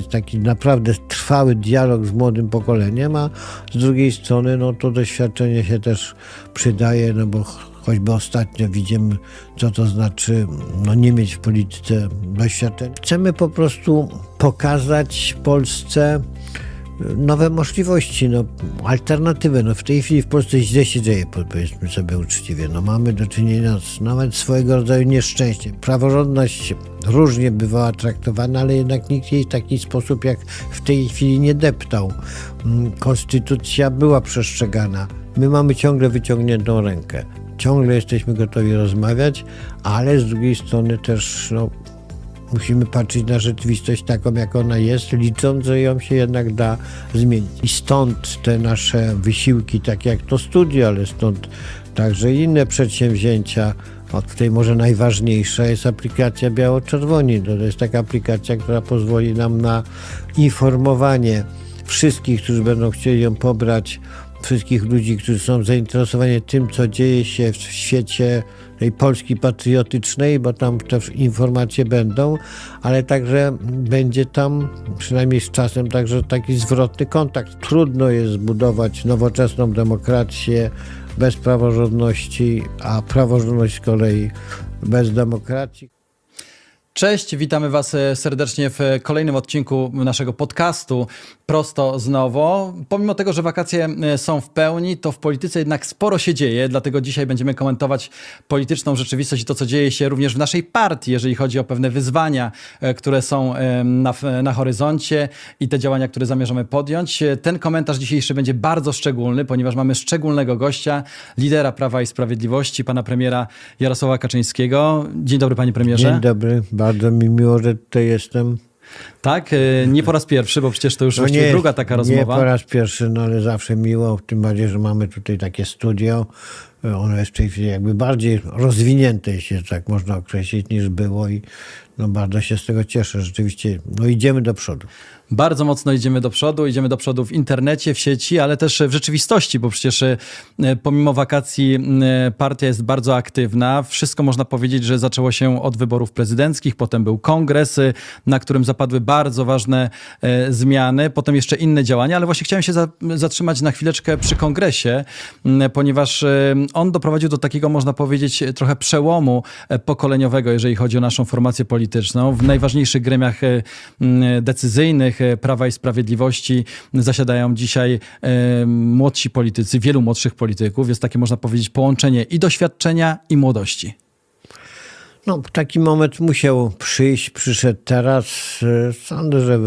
taki naprawdę trwały dialog z młodym pokoleniem, a z drugiej strony no to doświadczenie się też przydaje, no bo ch- choćby ostatnio widzimy, co to znaczy no nie mieć w polityce doświadczenia. Chcemy po prostu pokazać Polsce nowe możliwości, no, alternatywy. No, w tej chwili w Polsce źle się dzieje, po- powiedzmy sobie uczciwie. No, mamy do czynienia z nawet swojego rodzaju nieszczęściem. Praworządność różnie bywała traktowana, ale jednak nikt jej w taki sposób jak w tej chwili nie deptał. Mm, Konstytucja była przestrzegana. My mamy ciągle wyciągniętą rękę. Ciągle jesteśmy gotowi rozmawiać, ale z drugiej strony też no, Musimy patrzeć na rzeczywistość taką, jak ona jest, licząc, że ją się jednak da zmienić. I stąd te nasze wysiłki, takie jak to studio, ale stąd także inne przedsięwzięcia. O, tutaj może najważniejsza jest aplikacja Biało-Czerwoni. To jest taka aplikacja, która pozwoli nam na informowanie wszystkich, którzy będą chcieli ją pobrać, wszystkich ludzi, którzy są zainteresowani tym, co dzieje się w świecie tej Polski patriotycznej, bo tam te informacje będą, ale także będzie tam, przynajmniej z czasem, także taki zwrotny kontakt. Trudno jest zbudować nowoczesną demokrację bez praworządności, a praworządność z kolei bez demokracji. Cześć, witamy Was e, serdecznie w kolejnym odcinku naszego podcastu Prosto z Nowo. Pomimo tego, że wakacje e, są w pełni, to w polityce jednak sporo się dzieje, dlatego dzisiaj będziemy komentować polityczną rzeczywistość i to, co dzieje się również w naszej partii, jeżeli chodzi o pewne wyzwania, e, które są e, na, na horyzoncie i te działania, które zamierzamy podjąć. E, Ten komentarz dzisiejszy będzie bardzo szczególny, ponieważ mamy szczególnego gościa, lidera Prawa i Sprawiedliwości, pana premiera Jarosława Kaczyńskiego. Dzień dobry, panie premierze. Dzień dobry, bardzo mi miło, że tutaj jestem. Tak, y, nie po raz pierwszy, bo przecież to już No właściwie nie, druga taka Nie rozmowa. po raz pierwszy, no ale zawsze miło, tym bardziej, że mamy tutaj takie studio. Ono jest w tej chwili jakby bardziej rozwinięte, jeśli tak można określić, niż było i no bardzo się z tego cieszę. Rzeczywiście, no idziemy do przodu. Bardzo mocno idziemy do przodu, idziemy do przodu w internecie, w sieci, ale też w rzeczywistości, bo przecież y, pomimo wakacji y, partia jest bardzo aktywna. Wszystko można powiedzieć, że zaczęło się od wyborów prezydenckich, potem był kongres, na którym zapadły bardzo ważne zmiany, potem jeszcze inne działania, ale właśnie chciałem się za, zatrzymać na chwileczkę przy kongresie, ponieważ on doprowadził do takiego, można powiedzieć, trochę przełomu e, pokoleniowego, jeżeli chodzi o naszą formację polityczną. W najważniejszych gremiach e, decyzyjnych e, Prawa i Sprawiedliwości zasiadają dzisiaj e, młodsi politycy, wielu młodszych polityków. Jest takie, można powiedzieć, połączenie i doświadczenia, i młodości. No taki moment musiał przyjść, przyszedł teraz. E, Sądzę, że